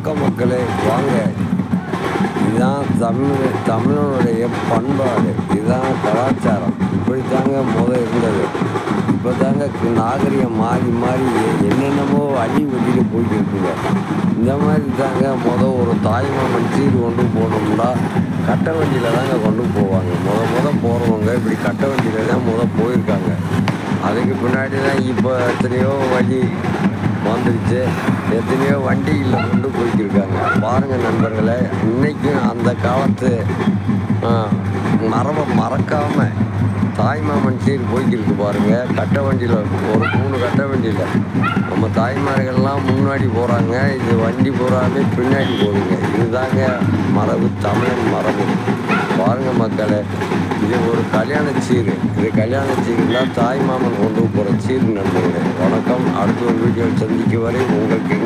வணக்கம் மக்களே வாங்க. இதுதான் தமிழ் தமிழனுடைய பண்பாடு. இதுதான் கலாச்சாரம். இப்படி தாங்க முத இருந்தது. இப்போ தாங்க நாகரிகம் மாறி மாறி என்னென்னமோ அடி வெட்டிட்டு போயிட்டு இருக்குங்க. இந்த மாதிரி தாங்க முத ஒரு தாய்மாமன் சீர் கொண்டு போனோம்னா கட்ட வண்டியில் தாங்க கொண்டு போவாங்க. முத முத போகிறவங்க இப்படி கட்ட வண்டியில் தான் முத போயிருக்காங்க. அதுக்கு பின்னாடி தான் இப்போ எத்தனையோ வழி வந்துடுச்சு எத்தனையோ வண்டிகளில் கொண்டு போய்க்கிருக்காங்க. பாருங்கள் நண்பர்களே இன்றைக்கும் அந்த காலத்து மரபை மறக்காமல் தாய்மாமன் சீர் போய்க்கிருக்கு பாருங்கள் கட்ட வண்டியில் ஒரு மூணு கட்ட வண்டியில். நம்ம தாய்மார்கள்லாம் முன்னாடி போகிறாங்க இது வண்டி போகிறாமே பின்னாடி போகுதுங்க இதுதாங்க மரபு தமிழன் மரபு. பாருங்கள் மக்களே இது ஒரு கல்யாண சீர். இது கல்யாண சீர்னா தாய் மாமன் கொண்டு போகிற சீர் நண்பர்களே. வணக்கம். அடுத்த ஒரு வீடியோ சந்திக்கும் வரை உங்களுக்கு